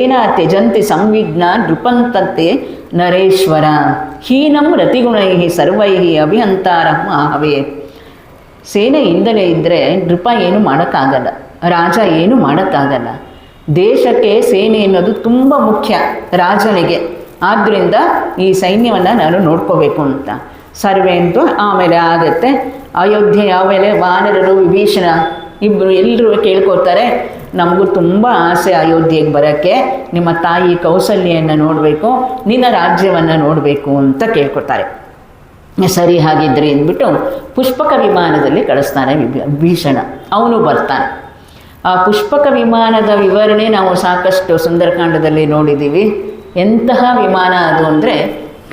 ಏನ ತ್ಯಜಂತಿ ಸಂವಿಘ್ನ ನೃಪಂತತೆ ನರೇಶ್ವರ. ಹೀನಂ ರತಿಗುಣೈ ಸರ್ವೈ ಅಭಿಹಂತಾರಂ ಆಹವೇ. ಸೇನೆ ಇಲ್ಲದೆ ಇದ್ದರೆ ನೃಪ ಏನು ಮಾಡೋಕ್ಕಾಗಲ್ಲ, ರಾಜ ಏನು ಮಾಡೋಕ್ಕಾಗಲ್ಲ. ದೇಶಕ್ಕೆ ಸೇನೆ ಅನ್ನೋದು ತುಂಬ ಮುಖ್ಯ ರಾಜನಿಗೆ. ಆದ್ದರಿಂದ ಈ ಸೈನ್ಯವನ್ನು ನಾನು ನೋಡ್ಕೋಬೇಕು ಅಂತ. ಸರ್ವೆ ಅಂತೂ ಆಮೇಲೆ ಆಗುತ್ತೆ. ಅಯೋಧ್ಯೆ, ಆಮೇಲೆ ವಾನರರು, ವಿಭೀಷಣ ಇಬ್ಬರು ಎಲ್ಲರೂ ಕೇಳ್ಕೊತಾರೆ ನಮಗೂ ತುಂಬ ಆಸೆ ಅಯೋಧ್ಯೆಗೆ ಬರೋಕ್ಕೆ. ನಿಮ್ಮ ತಾಯಿ ಕೌಸಲ್ಯನ್ನು ನೋಡಬೇಕು, ನಿನ್ನ ರಾಜ್ಯವನ್ನು ನೋಡಬೇಕು ಅಂತ ಕೇಳ್ಕೊತಾರೆ ಸರಿ ಹಾಗಿದ್ರೆ ಅಂದ್ಬಿಟ್ಟು ಪುಷ್ಪಕ ವಿಮಾನದಲ್ಲಿ ಕಳಿಸ್ತಾನೆ ಭೀಷಣ. ಅವನು ಬರ್ತಾನೆ. ಆ ಪುಷ್ಪಕ ವಿಮಾನದ ವಿವರಣೆ ನಾವು ಸಾಕಷ್ಟು ಸುಂದರಕಾಂಡದಲ್ಲಿ ನೋಡಿದ್ದೀವಿ. ಎಂತಹ ವಿಮಾನ ಅದು ಅಂದರೆ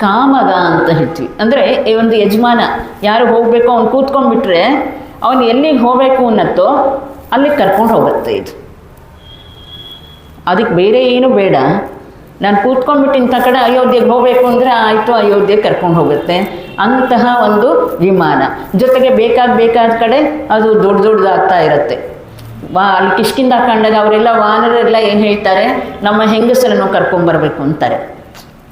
ಕಾಮದ ಅಂತ ಹೇಳ್ತೀವಿ. ಅಂದರೆ ಈ ಒಂದು ಯಜಮಾನ ಯಾರು ಹೋಗಬೇಕು ಅವ್ನು ಕೂತ್ಕೊಂಡ್ಬಿಟ್ರೆ ಅವನು ಎಲ್ಲಿಗೆ ಹೋಗಬೇಕು ಅನ್ನತ್ತೋ ಅಲ್ಲಿಗೆ ಕರ್ಕೊಂಡು ಹೋಗುತ್ತೆ ಇದು. ಅದಕ್ಕೆ ಬೇರೆ ಏನು ಬೇಡ. ನಾನು ಕೂತ್ಕೊಂಡ್ಬಿಟ್ಟು ಇಂಥ ಕಡೆ ಅಯೋಧ್ಯೆಗೆ ಹೋಗಬೇಕು ಅಂದರೆ ಆಯಿತು, ಅಯೋಧ್ಯೆಗೆ ಕರ್ಕೊಂಡು ಹೋಗುತ್ತೆ ಅಂತಹ ಒಂದು ವಿಮಾನ. ಜೊತೆಗೆ ಬೇಕಾದ ಬೇಕಾದ ಕಡೆ ಅದು ದೊಡ್ಡ ದೊಡ್ಡದಾಗ್ತಾ ಇರುತ್ತೆ. ವಾ, ಅಲ್ಲಿ ಕಿಷ್ಕಿಂದ ಕಂಡಾಗ ಅವರೆಲ್ಲ ವಾನರೆಲ್ಲ ಏನು ಹೇಳ್ತಾರೆ? ನಮ್ಮ ಹೆಂಗಸರನ್ನು ಕರ್ಕೊಂಬರ್ಬೇಕು ಅಂತಾರೆ.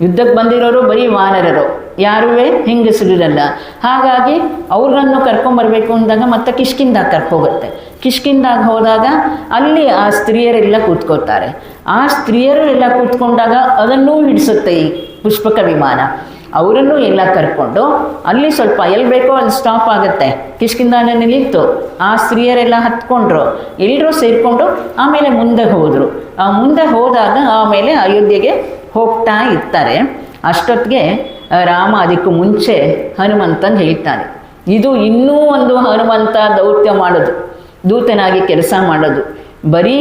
ಯುದ್ಧಕ್ಕೆ ಬಂದಿರೋರು ಬರೀ ವಾನರರು ಯಾರುವೇ ಹೆಂಗಸರಿರಲ್ಲ. ಹಾಗಾಗಿ ಅವ್ರನ್ನು ಕರ್ಕೊಂಬರ್ಬೇಕು ಅಂದಾಗ ಮತ್ತೆ ಕಿಷ್ಕಿಂದ ಕರ್ಕೋಗುತ್ತೆ ಕಿಷ್ಕಿಂದಾಗ ಹೋದಾಗ ಅಲ್ಲಿ ಆ ಸ್ತ್ರೀಯರೆಲ್ಲ ಕೂತ್ಕೋತಾರೆ ಆ ಸ್ತ್ರೀಯರು ಎಲ್ಲ ಕೂತ್ಕೊಂಡಾಗ ಅದನ್ನೂ ಹಿಡಿಸುತ್ತೆ ಈ ಪುಷ್ಪಕ ವಿಮಾನ. ಅವರನ್ನು ಎಲ್ಲ ಕರ್ಕೊಂಡು ಅಲ್ಲಿ ಸ್ವಲ್ಪ ಎಲ್ಲಿ ಬೇಕೋ ಅಲ್ಲಿ ಸ್ಟಾಪ್ ಆಗುತ್ತೆ. ಕಿಷ್ಕಿಂದಾನೆ ನಿಲ್ಲಿತ್ತು. ಆ ಸ್ತ್ರೀಯರೆಲ್ಲ ಹತ್ಕೊಂಡ್ರು. ಎಲ್ಲರೂ ಸೇರಿಕೊಂಡು ಆಮೇಲೆ ಮುಂದೆ ಹೋದರು. ಆ ಮುಂದೆ ಹೋದಾಗ ಆಮೇಲೆ ಅಯೋಧ್ಯೆಗೆ ಹೋಗ್ತಾ ಇರ್ತಾರೆ. ಅಷ್ಟೊತ್ತಿಗೆ ರಾಮ ಅದಕ್ಕೂ ಮುಂಚೆ ಹನುಮಂತನ್ ಹೇಳ್ತಾನೆ. ಇದು ಇನ್ನೂ ಒಂದು ಹನುಮಂತ ದೌತ್ಯ ಮಾಡೋದು. ದೂತನಾಗಿ ಕೆಲಸ ಮಾಡೋದು. ಬರೀ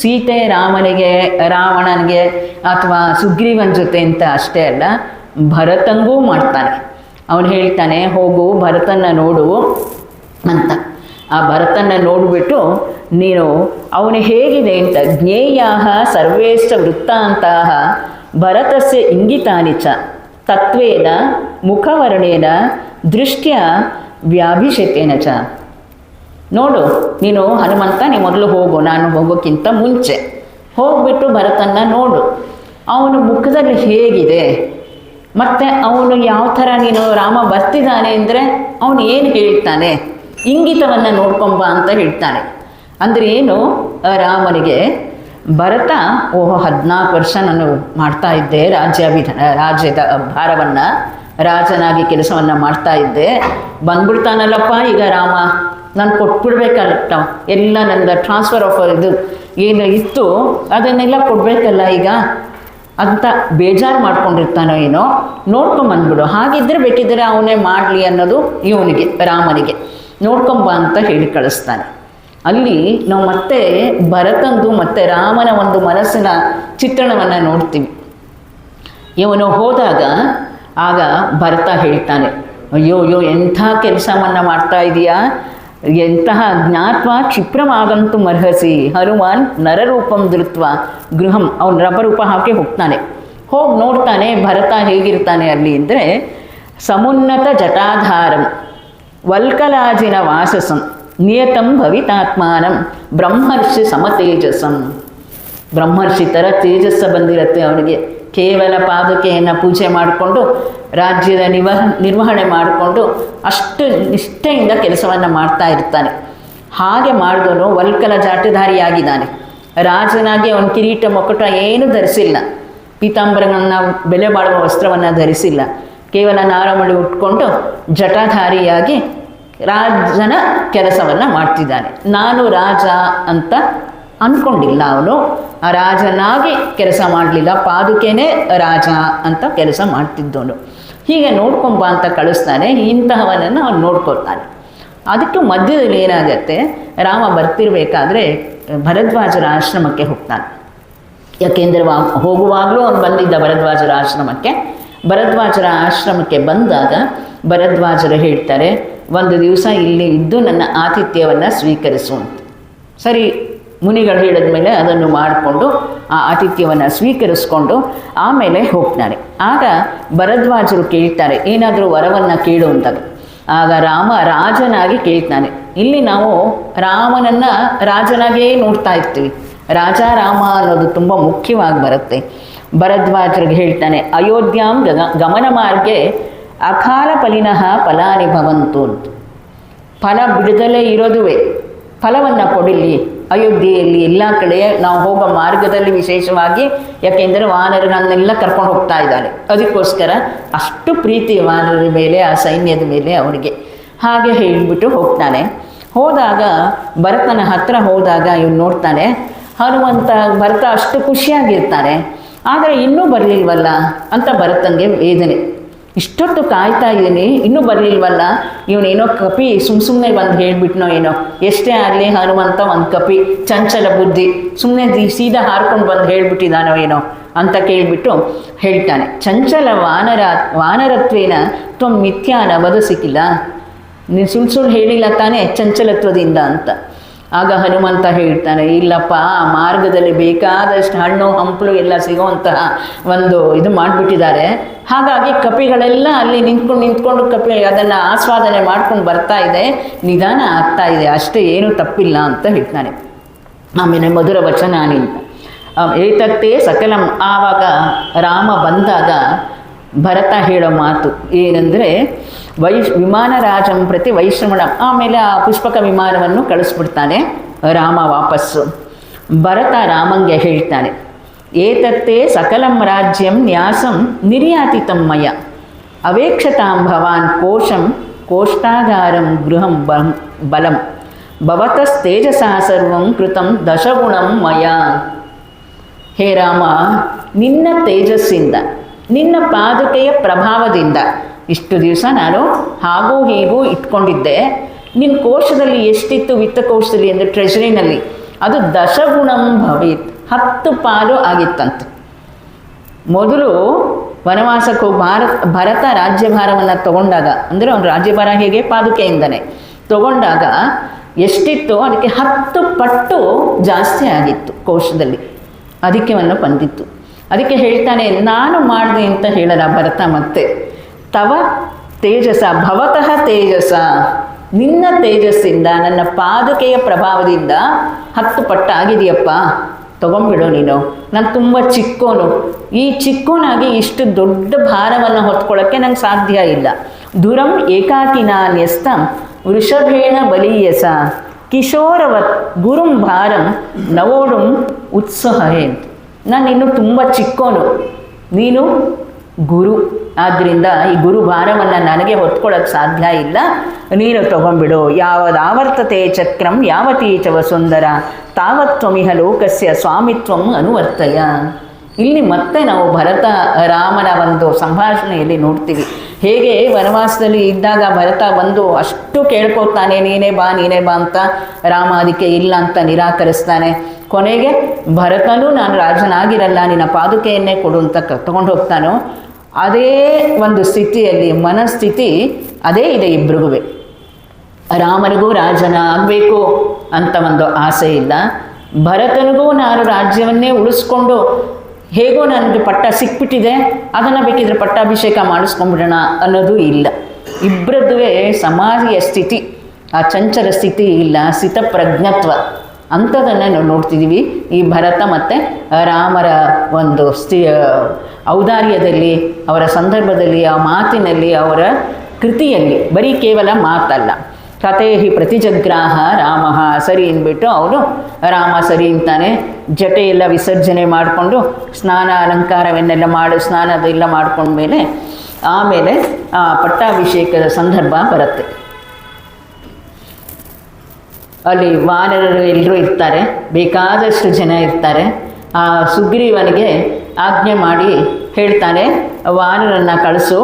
ಸೀತೆ ರಾಮನಿಗೆ, ರಾವಣನಿಗೆ ಅಥವಾ ಸುಗ್ರೀವನ ಜೊತೆ ಅಂತ ಅಷ್ಟೇ ಅಲ್ಲ, ಭರತಂಗೂ ಮಾಡ್ತಾನೆ. ಅವನು ಹೇಳ್ತಾನೆ, ಹೋಗು ಭರತನ ನೋಡು ಅಂತ. ಆ ಭರತನ ನೋಡಿಬಿಟ್ಟು ನೀನು ಅವನು ಹೇಗಿದೆ ಅಂತ ಜ್ಞೇಯ ಸರ್ವೇಷ್ಟ ವೃತ್ತಾಂತ ಭರತಸ್ಯ ಇಂಗಿತಾನಿ ಚ ತತ್ವೇನ ಮುಖವರ್ಣೇನ, ದೃಷ್ಟ್ಯ ವ್ಯಾಭಿಷೇಕೇನ ಚ. ನೋಡು, ನೀನು ಹನುಮಂತ, ನೀ ಮೊದಲು ಹೋಗು, ನಾನು ಹೋಗೋಕ್ಕಿಂತ ಮುಂಚೆ. ಹೋಗ್ಬಿಟ್ಟು ಭರತನ್ನ ನೋಡು. ಅವನು ಮುಖದಲ್ಲಿ ಹೇಗಿದೆ? ಮತ್ತು ಅವನು ಯಾವ ಥರ ನೀನು ರಾಮ ಬರ್ತಿದ್ದಾನೆ ಅಂದರೆ ಅವನು ಏನು ಹೇಳ್ತಾನೆ? ಇಂಗಿತವನ್ನು ನೋಡ್ಕೊಂಬ ಅಂತ ಹೇಳ್ತಾನೆ. ಅಂದರೆ ಏನು? ರಾಮನಿಗೆ, ಭರತ, ಓಹೋ, ಹದಿನಾಲ್ಕು ವರ್ಷ ನಾನು ಮಾಡ್ತಾ ಇದ್ದೆ ರಾಜ್ಯಾಭಿಧಾನ ರಾಜ್ಯದ ಭಾರವನ್ನು, ರಾಜನಾಗಿ ಕೆಲಸವನ್ನು ಮಾಡ್ತಾ ಇದ್ದೆ. ಬಂದ್ಬಿಡ್ತಾನಲ್ಲಪ್ಪ ಈಗ ರಾಮ. ನಾನು ಕೊಟ್ಬಿಡ್ಬೇಕಲ್ಲ ಎಲ್ಲ ನನ್ನ ಟ್ರಾನ್ಸ್ಫರ್ ಆಫರ್ ಇದು ಏನು ಇತ್ತು, ಅದನ್ನೆಲ್ಲ ಕೊಡಬೇಕಲ್ಲ ಈಗ? ಅಂತ ಬೇಜಾರು ಮಾಡ್ಕೊಂಡಿರ್ತಾನೋ ಏನೋ ನೋಡ್ಕೊಂಬಂದ್ಬಿಡು ಹಾಗಿದ್ದರೆ ಬೇಕಿದ್ದರೆ ಅವನೇ ಮಾಡಲಿ ಅನ್ನೋದು ಇವನಿಗೆ, ರಾಮನಿಗೆ. ನೋಡ್ಕೊಂಬ ಅಂತ ಹೇಳಿ ಕಳಿಸ್ತಾನೆ. ಅಲ್ಲಿ ನಾವು ಮತ್ತೆ ಭರತಂದು ಮತ್ತೆ ರಾಮನ ಒಂದು ಮನಸ್ಸಿನ ಚಿತ್ರಣವನ್ನು ನೋಡ್ತೀವಿ. ಇವನು ಹೋದಾಗ ಆಗ ಭರತ ಹೇಳ್ತಾನೆ ಅಯ್ಯೋ ಅಯ್ಯೋ ಎಂಥ ಕೆಲಸವನ್ನು ಮಾಡ್ತಾ ಇದೀಯಾ? ಎಂತಹ ಜ್ಞಾತ್ವ ಕ್ಷಿಪ್ರಮಾಗಂತು ಅರ್ಹಸಿ ಹನುಮಾನ್ ನರರೂಪಂ ದೃತ್ವ ಗೃಹಂ ಅವನು ರಪರೂಪ ಹಾಕಿ ಹೋಗ್ತಾನೆ. ಹೋಗಿ ನೋಡ್ತಾನೆ, ಭರತ ಹೇಗಿರ್ತಾನೆ ಅಲ್ಲಿ ಅಂದರೆ ಸಮುನ್ನತ ಜಟಾಧಾರಂ, ವಲ್ಕಲಾಜಿನ ವಾಸಸಂ, ನಿಯತಂ ಭವಿತಾತ್ಮಾನಂ, ಬ್ರಹ್ಮರ್ಷಿ ಸಮತೇಜಸಂ. ಬ್ರಹ್ಮರ್ಷಿ ಥರ ತೇಜಸ್ಸ ಬಂದಿರುತ್ತೆ ಅವನಿಗೆ. ಕೇವಲ ಪಾದುಕೆಯನ್ನು ಪೂಜೆ ಮಾಡಿಕೊಂಡು ರಾಜ್ಯದ ನಿವಹ ನಿರ್ವಹಣೆ ಮಾಡಿಕೊಂಡು ಅಷ್ಟು ನಿಷ್ಠೆಯಿಂದ ಕೆಲಸವನ್ನು ಮಾಡ್ತಾ ಇರ್ತಾನೆ. ಹಾಗೆ ಮಾಡಿದವನು ವಲ್ಕಲ ಜಾಟಿಧಾರಿಯಾಗಿದ್ದಾನೆ ರಾಜನಾಗಿ ಅವನ ಕಿರೀಟ ಮೊಕಟ ಏನೂ ಧರಿಸಿಲ್ಲ. ಪೀತಾಂಬರಗಳನ್ನ ಬೆಲೆ ಬಾಳುವ ವಸ್ತ್ರವನ್ನು ಧರಿಸಿಲ್ಲ. ಕೇವಲ ನಾರಮಳಿ ಉಟ್ಕೊಂಡು ಜಟಾಧಾರಿಯಾಗಿ ರಾಜನ ಕೆಲಸವನ್ನು ಮಾಡ್ತಿದ್ದಾನೆ. ನಾನು ರಾಜ ಅಂತ ಅಂದ್ಕೊಂಡಿಲ್ಲ ಅವನು. ರಾಜನಾಗಿ ಕೆಲಸ ಮಾಡಲಿಲ್ಲ. ಪಾದುಕೆನೇ ರಾಜ ಅಂತ ಕೆಲಸ ಮಾಡ್ತಿದ್ದವನು. ಹೀಗೆ ನೋಡ್ಕೊಂಬ ಅಂತ ಕಳಿಸ್ತಾನೆ ಇಂತಹವನನ್ನು ಅವನು ನೋಡ್ಕೊಳ್ತಾನೆ. ಅದಕ್ಕೆ ಮಧ್ಯದಲ್ಲಿ ಏನಾಗತ್ತೆ? ರಾಮ ಬರ್ತಿರ್ಬೇಕಾದ್ರೆ ಭರದ್ವಾಜರ ಆಶ್ರಮಕ್ಕೆ ಹೋಗ್ತಾನೆ. ಯಾಕೆಂದರೆ ಹೋಗುವಾಗಲೂ ಅವನು ಬಂದಿದ್ದ ಭರದ್ವಾಜರ ಆಶ್ರಮಕ್ಕೆ. ಭರದ್ವಾಜರ ಆಶ್ರಮಕ್ಕೆ ಬಂದಾಗ ಭರದ್ವಾಜರು ಹೇಳ್ತಾರೆ, ಒಂದು ದಿವಸ ಇಲ್ಲಿ ಇದ್ದು ನನ್ನ ಆತಿಥ್ಯವನ್ನು ಸ್ವೀಕರಿಸುವಂತೆ ಸರಿ ಮುನಿಗಳು ಹೇಳಿದ ಮೇಲೆ ಅದನ್ನು ಮಾಡಿಕೊಂಡು ಆ ಆತಿಥ್ಯವನ್ನು ಸ್ವೀಕರಿಸ್ಕೊಂಡು ಆಮೇಲೆ ಹೋಗ್ತಾರೆ. ಆಗ ಭರದ್ವಾಜರು ಕೇಳ್ತಾರೆ, ಏನಾದರೂ ವರವನ್ನು ಕೇಳು ಅಂದಾಗ ಆಗ ರಾಮ ರಾಜನಾಗಿ ಕೇಳ್ತಾನೆ, ಇಲ್ಲಿ ನಾವು ರಾಮನನ್ನು ರಾಜನಾಗೇ ನೋಡ್ತಾ ಇರ್ತೀವಿ. ರಾಜ ರಾಮ ಅನ್ನೋದು ತುಂಬ ಮುಖ್ಯವಾಗಿ ಬರುತ್ತೆ. ಭರದ್ವಾಜರಿಗೆ ಹೇಳ್ತಾನೆ, ಅಯೋಧ್ಯಾಂ ಗಗ ಗಮನ ಮಾರ್ಗೆ ಅಕಾಲ ಫಲಿನಃ ಫಲಾನಿ ಭವಂತು ಅಂತ. ಫಲ ಬಿಡದಲೇ ಇರೋದುವೆ, ಫಲವನ್ನು ಕೊಡಿಲಿ ಅಯೋಧ್ಯೆಯಲ್ಲಿ ಎಲ್ಲ ಕಡೆ ನಾವು ಹೋಗೋ ಮಾರ್ಗದಲ್ಲಿ ವಿಶೇಷವಾಗಿ, ಯಾಕೆಂದರೆ ವಾನರನ್ನೆಲ್ಲ ಕರ್ಕೊಂಡು ಹೋಗ್ತಾ ಇದ್ದಾರೆ. ಅದಕ್ಕೋಸ್ಕರ ಅಷ್ಟು ಪ್ರೀತಿ ವಾನರ ಮೇಲೆ, ಆ ಸೈನ್ಯದ ಮೇಲೆ ಅವನಿಗೆ ಹಾಗೆ ಹೇಳಿಬಿಟ್ಟು ಹೋಗ್ತಾನೆ. ಹೋದಾಗ ಭರತನ ಹತ್ರ ಹೋದಾಗ ಇವನು ನೋಡ್ತಾನೆ, ಹನುಮಂತ, ಭರತ ಅಷ್ಟು ಖುಷಿಯಾಗಿರ್ತಾನೆ. ಆದರೆ ಇನ್ನೂ ಬರಲಿಲ್ವಲ್ಲ? ಅಂತ ಭರತನಿಗೆ ವೇದನೆ. ಇಷ್ಟೊತ್ತು ಕಾಯ್ತಾ ಇದ್ದೀನಿ. ಇನ್ನೂ ಬರಲಿಲ್ವಲ್ಲ? ಇವನೇನೋ ಕಪಿ, ಸುಮ್ ಸುಮ್ಮನೆ ಬಂದು ಹೇಳ್ಬಿಟ್ನೋ ಏನೋ. ಎಷ್ಟೇ ಆಗಲಿ ಹನುಮಂತ ಒಂದು ಕಪಿ. ಚಂಚಲ ಬುದ್ಧಿ. ಸುಮ್ಮನೆ ಸೀದಾ ಹಾರ್ಕೊಂಡು ಬಂದು ಹೇಳ್ಬಿಟ್ಟಿದ್ದಾನೋ ಏನೋ ಅಂತ ಕೇಳಿಬಿಟ್ಟು ಹೇಳ್ತಾನೆ. ಚಂಚಲ ವಾನರ ವಾನರತ್ವೇನ ತ್ವ ಮಿಥ್ಯಾನ ಬದುಸಿಕ್ಕಿಲ್ಲ ನೀನು ಸುಳ್ಳು ಸುಳ್ಳು ಹೇಳಿಲ್ಲ ತಾನೇ ಚಂಚಲತ್ವದಿಂದ ಅಂತ. ಆಗ ಹನುಮಂತ ಹೇಳ್ತಾನೆ, ಇಲ್ಲಪ್ಪ ಮಾರ್ಗದಲ್ಲಿ ಬೇಕಾದಷ್ಟು ಹಣ್ಣು, ಹಂಪಲು ಎಲ್ಲ ಸಿಗೋವಂತಹ ಒಂದು ಇದು ಮಾಡಿಬಿಟ್ಟಿದ್ದಾರೆ. ಹಾಗಾಗಿ ಕಪಿಗಳೆಲ್ಲ ಅಲ್ಲಿ ನಿಂತ್ಕೊಂಡು ನಿಂತ್ಕೊಂಡು ಕಪಿ ಅದನ್ನು ಆಸ್ವಾದನೆ ಮಾಡ್ಕೊಂಡು ಬರ್ತಾ ಇದೆ. ನಿಧಾನ ಆಗ್ತಾ ಇದೆ, ಅಷ್ಟೇ ಏನೂ ತಪ್ಪಿಲ್ಲ ಅಂತ ಹೇಳ್ತಾನೆ. ಆಮೇಲೆ ಮಧುರ ವಚನ ನಿಂತ ಏತತ್ತೇ ಸಕಲಂ, ಆವಾಗ ರಾಮ ಬಂದಾಗ ಭರತ ಹೇಳೋ ಮಾತು ಏನಂದರೆ ವೈಶ್, ವಿಮಾನ ರಾಜಂ ಪ್ರತಿ ವೈಶ್ರಮಣ ಆಮೇಲೆ ಆ ಪುಷ್ಪಕ ವಿಮಾನವನ್ನು ಕಳಿಸ್ಬಿಡ್ತಾನೆ ರಾಮ ವಾಪಸ್ಸು. ಭರತ ರಾಮಂಗೆ ಹೇಳ್ತಾನೆ, ಏತತ್ತೇ ಸಕಲಂ ರಾಜ್ಯಂ ನ್ಯಾಸಂ ನಿರ್ಯಾತಿತಂ ಮಯ. ಅವೇಕ್ಷತಾಂ ಭವಾನ್ ಕೋಶಂ ಕೋಷ್ಟಾಗಾರಂ ಗೃಹಂ ಬಂ, ಬಲಂ. ಭವತಸ್ತೇಜಸಾ ಸರ್ವಂ ಕೃತಂ ದಶಗುಣಂ ಮಯ. ಹೇ ರಾಮ, ನಿನ್ನ ತೇಜಸ್ಸಿಂದ, ನಿನ್ನ ಪಾದುಕೆಯ ಪ್ರಭಾವದಿಂದ ಇಷ್ಟು ದಿವಸ ನಾನು ಹಾಗೂ ಹೀಗೂ ಇಟ್ಕೊಂಡಿದ್ದೆ. ನಿನ್ನ ಕೋಶದಲ್ಲಿ ಎಷ್ಟಿತ್ತು ವಿತ್ತ ಕೋಶದಲ್ಲಿ ಅಂದರೆ ಟ್ರೆಜರಿನಲ್ಲಿ ಅದು ದಶಗುಣಂ ಭವಿತ್. ಹತ್ತು ಪಾಲು ಆಗಿತ್ತಂತೆ. ಮೊದಲು ವನವಾಸಕ್ಕೆ ಭಾರತ, ಭರತ ರಾಜ್ಯಭಾರವನ್ನು ತಗೊಂಡಾಗ, ಅಂದರೆ ಅವನು ರಾಜ್ಯಭಾರ ಹೇಗೆ? ಪಾದುಕೆಯಿಂದನೇ. ತಗೊಂಡಾಗ ಎಷ್ಟಿತ್ತು ಅದಕ್ಕೆ ಹತ್ತು ಪಟ್ಟು ಜಾಸ್ತಿ ಆಗಿತ್ತು ಕೋಶದಲ್ಲಿ. ಅಧಿಕವನ್ನು ಬಂದಿತ್ತು ಅದಕ್ಕೆ ಹೇಳ್ತಾನೆ, ನಾನು ಮಾಡಿದೆ ಅಂತ ಹೇಳಲ್ಲ ಭರತ ಮತ್ತೆ. ತವ ತೇಜಸ, ಭವತಃ ತೇಜಸ. ನಿನ್ನ ತೇಜಸ್ಸಿಂದ, ನನ್ನ ಪಾದುಕೆಯ ಪ್ರಭಾವದಿಂದ ಹತ್ತು ಪಟ್ಟ ಆಗಿದೆಯಪ್ಪ ತಗೊಂಡ್ಬಿಡು ನೀನು. ನಾನು ತುಂಬ ಚಿಕ್ಕೋನು. ಈ ಚಿಕ್ಕೋನಾಗಿ ಇಷ್ಟು ದೊಡ್ಡ ಭಾರವನ್ನು ಹೊತ್ಕೊಳ್ಳೋಕ್ಕೆ ನಂಗೆ ಸಾಧ್ಯ ಇಲ್ಲ. ದುರಂ ಏಕಾಕಿನ ನ್ಯಸ್ತಂ ವೃಷಭೇಣ ಬಲೀಯಸ. ಕಿಶೋರವತ್ ಗುರುಂ ಭಾರಂ ನವೋಡುಂ ಉತ್ಸಾಹ ನಾನು ಇನ್ನು ತುಂಬ ಚಿಕ್ಕೋನು. ನೀನು? ಗುರು. ಆದ್ದರಿಂದ ಈ ಗುರು ಭಾರವನ್ನು ನನಗೆ ಹೊತ್ಕೊಳ್ಳೋಕ್ಕೆ ಸಾಧ್ಯ ಇಲ್ಲ. ನೀನು ತಗೊಂಡ್ಬಿಡು. ಯಾವದಾವರ್ತತೆ ಚಕ್ರಂ ಯಾವತೀಚವ ಸುಂದರ ತಾವತ್ವಮಿಹ ಲೋಕಸ್ಯ ಸ್ವಾಮಿತ್ವಂ ಅನುವರ್ತಯ. ಇಲ್ಲಿ ಮತ್ತೆ ನಾವು ಭರತ, ರಾಮನ ಒಂದು ಸಂಭಾಷಣೆಯಲ್ಲಿ ನೋಡ್ತೀವಿ. ಹೇಗೆ ವನವಾಸದಲ್ಲಿ ಇದ್ದಾಗ ಭರತ ಬಂದು ಅಷ್ಟು ಕೇಳ್ಕೊತಾನೆ ನೀನೇ ಬಾ ನೀನೇ ಬಾ ಅಂತ. ರಾಮ ಅದಕ್ಕೆ ಇಲ್ಲ ಅಂತ ನಿರಾಕರಿಸ್ತಾನೆ. ಕೊನೆಗೆ ಭರತನೂ ನಾನು ರಾಜನಾಗಿರಲ್ಲ, ನಿನ್ನ ಪಾದುಕೆಯನ್ನೇ ಕೊಡು ಅಂತ ತಗೊಂಡು ಹೋಗ್ತಾನೋ ಅದೇ ಒಂದು ಸ್ಥಿತಿಯಲ್ಲಿ ಮನಸ್ಥಿತಿ ಅದೇ ಇದೆ ಇಬ್ರಿಗೂ ರಾಮನಿಗೂ ರಾಜನ ಆಗಬೇಕು ಅಂತ ಒಂದು ಆಸೆ ಇಲ್ಲ. ಭರತನಿಗೂ ನಾನು ರಾಜ್ಯವನ್ನೇ ಉಳಿಸ್ಕೊಂಡು ಹೇಗೋ ನನಗೆ ಪಟ್ಟ ಸಿಕ್ಬಿಟ್ಟಿದೆ, ಅದನ್ನು ಬೇಕಿದ್ರೆ ಪಟ್ಟಾಭಿಷೇಕ ಮಾಡಿಸ್ಕೊಂಡ್ಬಿಡೋಣ ಅನ್ನೋದು ಇಲ್ಲ. ಇಬ್ಬರದ್ದುವೆ ಸಮಾಧಿಯ ಸ್ಥಿತಿ, ಆ ಚಂಚಲ ಸ್ಥಿತಿ ಇಲ್ಲ, ಸ್ಥಿತಪ್ರಜ್ಞತ್ವ. ಅಂಥದ್ದನ್ನು ನಾವು ನೋಡ್ತಿದ್ದೀವಿ ಈ ಭರತ ಮತ್ತು ರಾಮರ ಒಂದು ಸ್ಥಿ ಔದಾರ್ಯದಲ್ಲಿ, ಅವರ ಸಂದರ್ಭದಲ್ಲಿ, ಆ ಮಾತಿನಲ್ಲಿ, ಅವರ ಕೃತಿಯಲ್ಲಿ. ಬರೀ ಕೇವಲ ಮಾತಲ್ಲ. ಕಥೇಹಿ ಪ್ರತಿಜಗ್ರಾಹ ರಾಮ ಸರಿ ಅಂದ್ಬಿಟ್ಟು ಅವನು ರಾಮ ಸರಿ ಅಂತಾನೆ ಜಟೆಯೆಲ್ಲ ವಿಸರ್ಜನೆ ಮಾಡಿಕೊಂಡು ಸ್ನಾನ ಅಲಂಕಾರವನ್ನೆಲ್ಲ ಮಾಡಿ, ಸ್ನಾನದೆಲ್ಲ ಮಾಡಿಕೊಂಡ್ಮೇಲೆ ಆಮೇಲೆ ಆ ಪಟ್ಟಾಭಿಷೇಕದ ಸಂದರ್ಭ ಬರುತ್ತೆ. ಅಲ್ಲಿ ವಾನರರು ಎಲ್ಲರೂ ಇರ್ತಾರೆ. ಬೇಕಾದಷ್ಟು ಜನ ಇರ್ತಾರೆ. ಆ ಸುಗ್ರೀವನಿಗೆ ಆಜ್ಞೆ ಮಾಡಿ ಹೇಳ್ತಾನೆ, ವಾನರನ್ನು ಕಳಿಸು,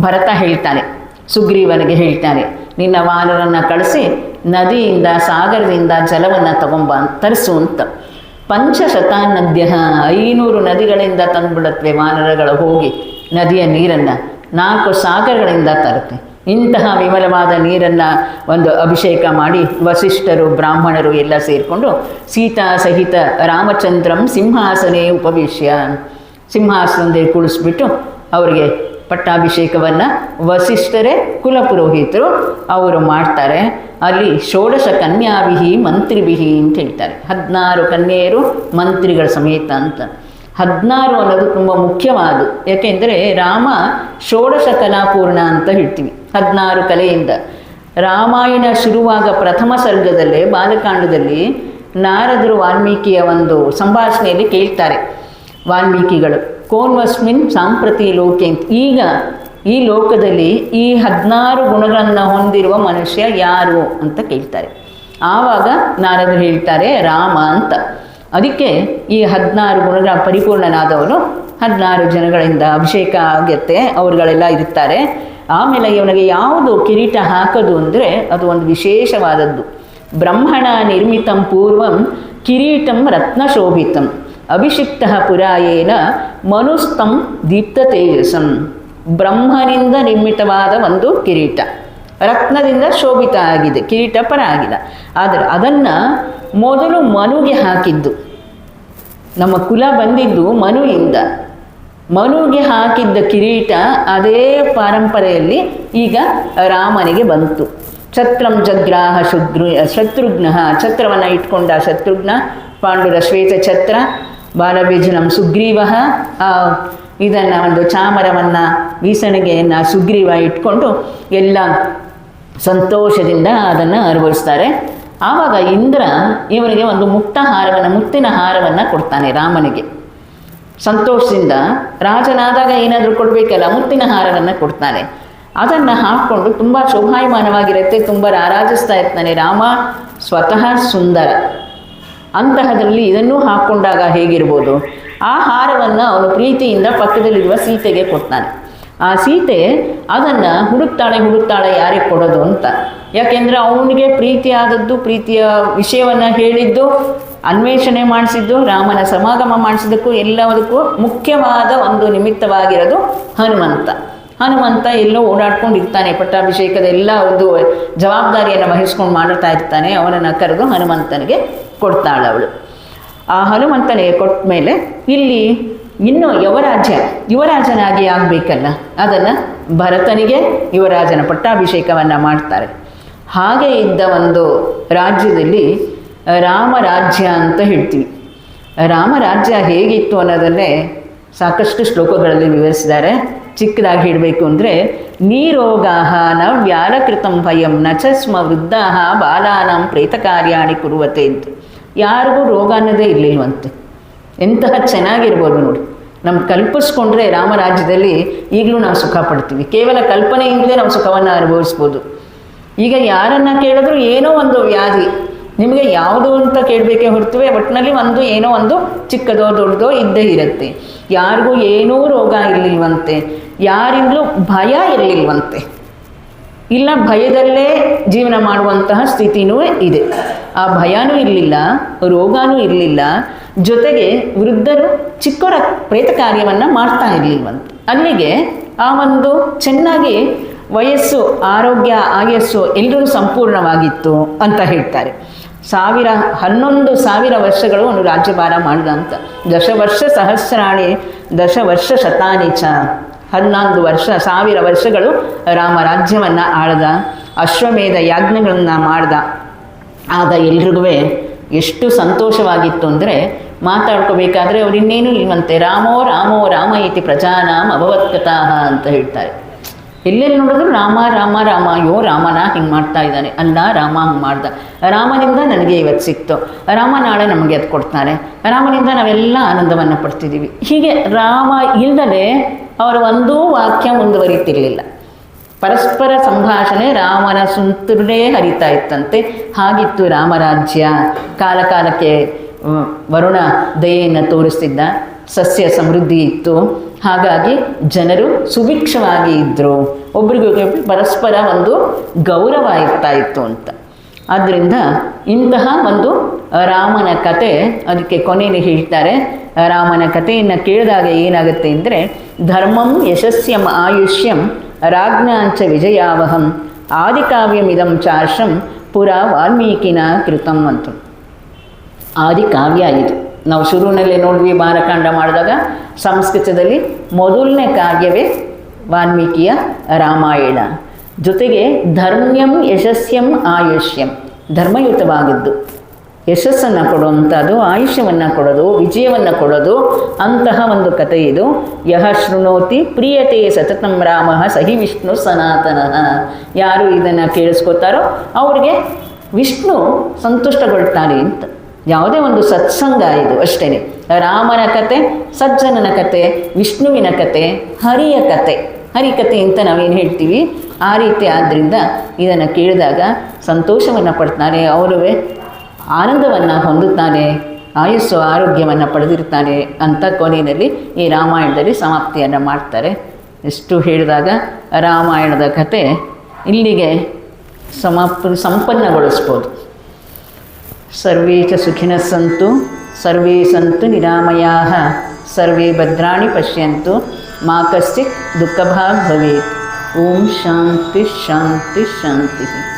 ಭರತ ಹೇಳ್ತಾನೆ. ಸುಗ್ರೀವನಿಗೆ ಹೇಳ್ತಾನೆ, ನಿನ್ನ ವಾನರನ್ನು ಕಳಿಸಿ ನದಿಯಿಂದ, ಸಾಗರದಿಂದ ಜಲವನ್ನು ತಗೊಂಬ, ತರಿಸು ಅಂತ. ಪಂಚಶತಾನದ್ಯ ಐನೂರು ನದಿಗಳಿಂದ ತಂದುಬಿಡತ್ವೆ ವಾನರಗಳು ಹೋಗಿ ನದಿಯ ನೀರನ್ನು. ನಾಲ್ಕು ಸಾಗರಗಳಿಂದ ತರುತ್ತೆ. ಇಂತಹ ವಿಮಲವಾದ ನೀರನ್ನು ಒಂದು ಅಭಿಷೇಕ ಮಾಡಿ ವಸಿಷ್ಠರು, ಬ್ರಾಹ್ಮಣರು ಎಲ್ಲ ಸೇರಿಕೊಂಡು ಸೀತಾ ಸಹಿತ ರಾಮಚಂದ್ರಂ ಸಿಂಹಾಸನೆ ಉಪವೇಶ್ಯ. ಸಿಂಹಾಸನದಲ್ಲಿ ಕುಳಿಸ್ಬಿಟ್ಟು ಅವರಿಗೆ ಪಟ್ಟಾಭಿಷೇಕವನ್ನು ವಸಿಷ್ಠರೇ, ಕುಲಪುರೋಹಿತರು ಅವರು ಮಾಡ್ತಾರೆ. ಅಲ್ಲಿ ಷೋಡಶ ಕನ್ಯಾವಿಹಿ ಮಂತ್ರಿವಿಹಿ ಅಂತ ಹೇಳ್ತಾರೆ. ಹದಿನಾರು ಕನ್ಯೆಯರು ಮಂತ್ರಿಗಳ ಸಮೇತ ಅಂತ. ಹದಿನಾರು ಅನ್ನೋದು ತುಂಬ ಮುಖ್ಯವಾದ ಯಾಕೆಂದರೆ ರಾಮ ಷೋಡಶ ಕಲಾಪೂರ್ಣ ಅಂತ ಹೇಳ್ತೀವಿ. ಹದಿನಾರು ಕಲೆಯಿಂದ. ರಾಮಾಯಣ ಶುರುವಾಗ ಪ್ರಥಮ ಸರ್ಗದಲ್ಲೇ, ಬಾಲಕಾಂಡದಲ್ಲಿ ನಾರದರು ವಾಲ್ಮೀಕಿಯ ಒಂದು ಸಂಭಾಷಣೆಯಲ್ಲಿ ಕೇಳ್ತಾರೆ. ವಾಲ್ಮೀಕಿಗಳು, ಕೋನ್ವಸ್ಮಿನ್ ಸಾಂಪ್ರತಿ ಲೋಕೆ ಈಗ ಈ ಲೋಕದಲ್ಲಿ ಈ ಹದಿನಾರು ಗುಣಗಳನ್ನು ಹೊಂದಿರುವ ಮನುಷ್ಯ ಯಾರು? ಅಂತ ಕೇಳ್ತಾರೆ. ಆವಾಗ ನಾರದರು ಹೇಳ್ತಾರೆ, ರಾಮ ಅಂತ. ಅದಕ್ಕೆ ಈ ಹದಿನಾರು ಗುಣಗಳ ಪರಿಪೂರ್ಣನಾದವರು ಹದಿನಾರು ಜನಗಳಿಂದ ಅಭಿಷೇಕ ಆಗುತ್ತೆ, ಅವ್ರುಗಳೆಲ್ಲ ಇರ್ತಾರೆ ಆಮೇಲೆ ಇವನಿಗೆ ಯಾವುದು ಕಿರೀಟ ಹಾಕೋದು ಅಂದರೆ ಅದು ಒಂದು ವಿಶೇಷವಾದದ್ದು. ಬ್ರಹ್ಮಣ ನಿರ್ಮಿತಂ ಪೂರ್ವಂ ಕಿರೀಟಂ ರತ್ನಶೋಭಿತಂ. ಅಭಿಷಿಕ್ತ ಪುರಾಯೇನ ಮನುಸ್ತಂ ದೀಪ್ತ ತೇಜಸಂ ಬ್ರಹ್ಮನಿಂದ ನಿರ್ಮಿತವಾದ ಒಂದು ಕಿರೀಟ. ರತ್ನದಿಂದ ಶೋಭಿತ ಆಗಿದೆ ಕಿರೀಟ ಪರ ಆಗಿದೆ ಆದರೆ ಅದನ್ನು ಮೊದಲು ಮನುಗೆ ಹಾಕಿದ್ದು. ನಮ್ಮ ಕುಲ ಬಂದಿದ್ದು ಮನುವಿಂದ. ಮನುಗೆ ಹಾಕಿದ್ದ ಕಿರೀಟ ಅದೇ ಪರಂಪರೆಯಲ್ಲಿ ಈಗ ರಾಮನಿಗೆ ಬಂತು. ಛತ್ರಂ ಜಗ್ರಾಹ ಶುದ್ರು, ಶತ್ರುಘ್ನ, ಛತ್ರವನ್ನು ಇಟ್ಕೊಂಡ ಶತ್ರುಘ್ನ, ಪಾಂಡುರ ಶ್ವೇತ ಛತ್ರ ಬಾಲಬೀಜನಂ ಸುಗ್ರೀವ ಇದನ್ನು ಒಂದು ಚಾಮರವನ್ನು ವೀಸಣಿಗೆಯನ್ನು ಸುಗ್ರೀವ ಇಟ್ಕೊಂಡು ಎಲ್ಲ ಸಂತೋಷದಿಂದ ಅದನ್ನು ಅನುಭವಿಸ್ತಾರೆ ಆವಾಗ ಇಂದ್ರ ಇವನಿಗೆ ಒಂದು ಮುಕ್ತ ಹಾರವನ್ನು, ಮುತ್ತಿನ ಹಾರವನ್ನು ಕೊಡ್ತಾನೆ ರಾಮನಿಗೆ. ಸಂತೋಷದಿಂದ ರಾಜನಾದಾಗ ಏನಾದರೂ ಕೊಡಬೇಕಲ್ಲ, ಮುತ್ತಿನ ಹಾರವನ್ನು ಕೊಡ್ತಾನೆ. ಅದನ್ನು ಹಾಕ್ಕೊಂಡು ತುಂಬ ಶೋಭಾಯಮಾನವಾಗಿರುತ್ತೆ, ತುಂಬ ರಾರಾಜಿಸ್ತಾ ಇರ್ತಾನೆ ರಾಮ ಸ್ವತಃ ಸುಂದರ. ಅಂತಹದರಲ್ಲಿ ಇದನ್ನೂ ಹಾಕ್ಕೊಂಡಾಗ ಹೇಗಿರ್ಬೋದು? ಆ ಹಾರವನ್ನು ಅವನು ಪ್ರೀತಿಯಿಂದ ಪಕ್ಕದಲ್ಲಿರುವ ಸೀತೆಗೆ ಕೊಡ್ತಾನೆ. ಆ ಸೀತೆ ಅದನ್ನು ಹುಡುಕ್ತಾಳೆ ಹುಡುಕ್ತಾಳೆ, ಯಾರಿಗೆ ಕೊಡೋದು ಅಂತ. ಯಾಕೆಂದರೆ ಅವನಿಗೆ ಪ್ರೀತಿಯಾದದ್ದು, ಪ್ರೀತಿಯ ವಿಷಯವನ್ನು ಹೇಳಿದ್ದು ಅನ್ವೇಷಣೆ ಮಾಡಿಸಿದ್ದು, ರಾಮನ ಸಮಾಗಮ ಮಾಡಿಸಿದ್ದಕ್ಕೂ ಎಲ್ಲದಕ್ಕೂ ಮುಖ್ಯವಾದ ಒಂದು ನಿಮಿತ್ತವಾಗಿರೋದು ಹನುಮಂತ. ಹನುಮಂತ ಎಲ್ಲೋ ಓಡಾಡ್ಕೊಂಡು ಇರ್ತಾನೆ ಪಟ್ಟಾಭಿಷೇಕದ ಎಲ್ಲ ಒಂದು ಜವಾಬ್ದಾರಿಯನ್ನು ವಹಿಸ್ಕೊಂಡು ಮಾಡ್ತಾ ಇರ್ತಾನೆ, ಅವನನ್ನು ಕರೆದು ಹನುಮಂತನಿಗೆ ಕೊಡ್ತಾಳೆ ಅವಳು ಆ ಹನುಮಂತನಿಗೆ ಕೊಟ್ಟ ಮೇಲೆ ಇಲ್ಲಿ ಇನ್ನು ಯುವರಾಜ, ಯುವರಾಜನಾಗಿ ಆಗಬೇಕಲ್ಲ, ಅದನ್ನು ಭರತನಿಗೆ, ಯುವರಾಜನ ಪಟ್ಟಾಭಿಷೇಕವನ್ನು ಮಾಡ್ತಾರೆ. ಹಾಗೆ ಇದ್ದ ಒಂದು ರಾಜ್ಯದಲ್ಲಿ ರಾಮರಾಜ್ಯ ಅಂತ ಹೇಳ್ತೀವಿ. ರಾಮರಾಜ್ಯ ಹೇಗಿತ್ತು ಅನ್ನೋದನ್ನೇ ಸಾಕಷ್ಟು ಶ್ಲೋಕಗಳಲ್ಲಿ ವಿವರಿಸಿದ್ದಾರೆ. ಚಿಕ್ಕದಾಗಿ ಹೇಳಬೇಕು ಅಂದರೆ ನೀರೋಗಾಹ ನ ವ್ಯಾಲಕೃತಂ ಭಯಂ ನ ಚಸ್ಮ ಸ್ಮ ವೃದ್ಧಾಹ ಬಾಲಾನಂ ಪ್ರೇತಕಾರ್ಯಾಣಿ ಕುರುವತೆ ಅಂತ. ಯಾರಿಗೂ ರೋಗ ಅನ್ನೋದೇ ಇರಲಿಲ್ವಂತೆ. ಎಂತಹ ಚೆನ್ನಾಗಿರ್ಬೋದು ನೋಡಿ. ನಮ್ಮ ಕಲ್ಪಿಸ್ಕೊಂಡ್ರೆ ರಾಮರಾಜ್ಯದಲ್ಲಿ ಈಗಲೂ ನಾವು ಸುಖ ಪಡ್ತೀವಿ ಕೇವಲ ಕಲ್ಪನೆಯಿಂದಲೇ ನಾವು ಸುಖವನ್ನು ಅನುಭವಿಸ್ಬೋದು. ಈಗ ಯಾರನ್ನು ಕೇಳಿದ್ರು ಏನೋ ಒಂದು ವ್ಯಾಧಿ. ನಿಮಗೆ ಯಾವುದು ಅಂತ ಕೇಳಬೇಕೇ ಹೊರತುವೆ ಒಟ್ಟಿನಲ್ಲಿ ಒಂದು ಏನೋ ಒಂದು ಚಿಕ್ಕದೋ ದೊಡ್ಡದೋ ಇದ್ದೇ ಇರುತ್ತೆ. ಯಾರಿಗೂ ಏನೂ ರೋಗ ಇರಲಿಲ್ವಂತೆ. ಯಾರಿಂದಲೂ ಭಯ ಇರಲಿಲ್ವಂತೆ. ಇಲ್ಲ, ಭಯದಲ್ಲೇ ಜೀವನ ಮಾಡುವಂತಹ ಸ್ಥಿತಿನೂ ಇದೆ. ಆ ಭಯನೂ ಇರಲಿಲ್ಲ, ರೋಗನೂ ಇರಲಿಲ್ಲ. ಜೊತೆಗೆ ವೃದ್ಧರು ಚಿಕ್ಕವರ ಪ್ರೇತ ಕಾರ್ಯವನ್ನು ಮಾಡ್ತಾ ಇರಲಿಲ್ವಂತೆ. ಅಲ್ಲಿಗೆ ಆ ಒಂದು ಚೆನ್ನಾಗಿ ವಯಸ್ಸು, ಆರೋಗ್ಯ, ಆಯಸ್ಸು ಎಲ್ಲರೂ ಸಂಪೂರ್ಣವಾಗಿತ್ತು ಅಂತ ಹೇಳ್ತಾರೆ. ಸಾವಿರ, ಹನ್ನೊಂದು ಸಾವಿರ ವರ್ಷಗಳು ಅವನು ರಾಜ್ಯಭಾರ ಮಾಡಿದ ಅಂತ. ದಶವರ್ಷ ಸಹಸ್ರಾಣಿ, ದಶವರ್ಷ ಶತಾನಿ ಚ, ಹನ್ನೊಂದು ವರ್ಷ, ಸಾವಿರ ವರ್ಷಗಳು ರಾಮ ರಾಜ್ಯವನ್ನು ಆಳ್ದ, ಅಶ್ವಮೇಧ ಯಾಜ್ಞಗಳನ್ನು ಮಾಡ್ದ. ಆಗ ಎಲ್ರಿಗೂ ಎಷ್ಟು ಸಂತೋಷವಾಗಿತ್ತು ಅಂದರೆ ಮಾತಾಡ್ಕೋಬೇಕಾದ್ರೆ ಅವ್ರು ಇನ್ನೇನು ಇಲ್ವಂತೆ, ರಾಮೋ ರಾಮೋ ರಾಮ ಇತಿ ಪ್ರಜಾನಾಂ ಅಭವತ್ಕಥಾ ಅಂತ ಹೇಳ್ತಾರೆ. ಎಲ್ಲೆಲ್ಲಿ ನೋಡಿದ್ರು ರಾಮ ರಾಮ ರಾಮ ಅಯ್ಯೋ ರಾಮನ ಹಿಂಗೆ ಮಾಡ್ತಾ ಇದ್ದಾನೆ. ಅಲ್ಲ ರಾಮ ಹಂಗೆ ಮಾಡ್ದ. ರಾಮನಿಂದ ನನಗೆ ಇವತ್ತು ಸಿಕ್ತು. ರಾಮ ನಾಳೆ ನಮಗೆ ಅದು ಕೊಡ್ತಾನೆ ರಾಮನಿಂದ ನಾವೆಲ್ಲ ಆನಂದವನ್ನು ಪಡ್ತಿದ್ದೀವಿ ಹೀಗೆ ರಾಮ ಇಲ್ಲದೆ ಅವರ ಒಂದೂ ವಾಕ್ಯ ಮುಂದುವರಿತಿರಲಿಲ್ಲ. ಪರಸ್ಪರ ಸಂಭಾಷಣೆ ರಾಮನ ಸುಂತುರೇ ಹರಿತಾ ಇತ್ತಂತೆ. ಹಾಗಿತ್ತು ರಾಮರಾಜ್ಯ ಕಾಲ ಕಾಲಕ್ಕೆ ಮ್, ವರುಣ ದಯೆಯನ್ನು ತೋರಿಸ್ತಿದ್ದ ಸಸ್ಯ ಸಮೃದ್ಧಿ ಇತ್ತು. ಹಾಗಾಗಿ ಜನರು ಸುಭಿಕ್ಷವಾಗಿ ಇದ್ದರು ಒಬ್ರಿಗೊಬ್ಬರು ಪರಸ್ಪರ ಒಂದು ಗೌರವ ಇರ್ತಾ ಇತ್ತು ಅಂತ. ಆದ್ದರಿಂದ ಇಂತಹ ಒಂದು ರಾಮನ ಕತೆ ಅದಕ್ಕೆ ಕೊನೆಯಲ್ಲಿ ಹೇಳ್ತಾರೆ. ರಾಮನ ಕಥೆಯನ್ನು ಕೇಳಿದಾಗ ಏನಾಗುತ್ತೆ ಅಂದರೆ, ಧರ್ಮಂ ಯಶಸ್ಯಂ ಆಯುಷ್ಯಂ ರಾಜ್ಞಾಂಚ ವಿಜಯಾವಹಂ ಆದಿಕಾವ್ಯಮಿದಂ ಚಾರ್ಷಂ ಪುರ ವಾಲ್ಮೀಕಿನ ಕೃತಂ ಅಂತು ಆದಿಕಾವ್ಯ ಇದು. ನಾವು ಶುರುವಿನಲ್ಲಿ ನೋಡಿದ್ವಿ ಬಾಲಕಾಂಡ ಮಾಡಿದಾಗ ಸಂಸ್ಕೃತದಲ್ಲಿ ಮೊದಲನೇ ಕಾವ್ಯವೇ ವಾಲ್ಮೀಕಿಯ ರಾಮಾಯಣ. ಜೊತೆಗೆ ಧರ್ಮ್ಯಂ ಯಶಸ್ಯಂ ಆಯುಷ್ಯಂ. ಧರ್ಮಯುತವಾಗಿದ್ದು. ಯಶಸ್ಸನ್ನು ಕೊಡುವಂಥದ್ದು, ಆಯುಷ್ಯವನ್ನು ಕೊಡೋದು, ವಿಜಯವನ್ನು ಕೊಡೋದು ಅಂತಹ ಒಂದು ಕಥೆ ಇದು. ಯಹ ಶೃಣೋತಿ ಪ್ರಿಯತೆ ಸತತಂ ರಾಮ, ಸಹಿ ವಿಷ್ಣು ಸನಾತನಃ. ಯಾರು ಇದನ್ನು ಕೇಳಿಸ್ಕೊತಾರೋ ಅವ್ರಿಗೆ ವಿಷ್ಣು ಸಂತುಷ್ಟಗೊಳ್ತಾರೆ ಅಂತ. ಯಾವುದೇ ಒಂದು ಸತ್ಸಂಗ ಇದು ಅಷ್ಟೇ ರಾಮನ ಕತೆ, ಸಜ್ಜನನ ಕತೆ, ವಿಷ್ಣುವಿನ ಕತೆ, ಹರಿಯ ಕತೆ. ಹರಿಕತೆ ಅಂತ ನಾವೇನು ಹೇಳ್ತೀವಿ? ಆ ರೀತಿ ಆದ್ದರಿಂದ ಇದನ್ನು ಕೇಳಿದಾಗ ಸಂತೋಷವನ್ನು ಪಡ್ತಾನೆ ಅವರು ಆನಂದವನ್ನು ಹೊಂದುತ್ತಾನೆ, ಆಯುಸ್ಸು ಆರೋಗ್ಯವನ್ನು ಪಡೆದಿರ್ತಾನೆ ಅಂತ ಕೊನೆಯಲ್ಲಿ ಈ ರಾಮಾಯಣದಲ್ಲಿ ಸಮಾಪ್ತಿಯನ್ನು ಮಾಡ್ತಾರೆ. ಎಷ್ಟು ಹೇಳಿದಾಗ ರಾಮಾಯಣದ ಕತೆ ಇಲ್ಲಿಗೆ ಸಮಾಪ್ ಸಂಪನ್ನಗೊಳಿಸ್ಬೋದು. सर्वे च सुखिनः सन्तु सर्वे सन्तु निरामयाः सर्वे भद्राणि पश्यन्तु मा कश्चित् दुःखभाग् भवेत् ॐ शान्तिः शान्तिः शान्तिः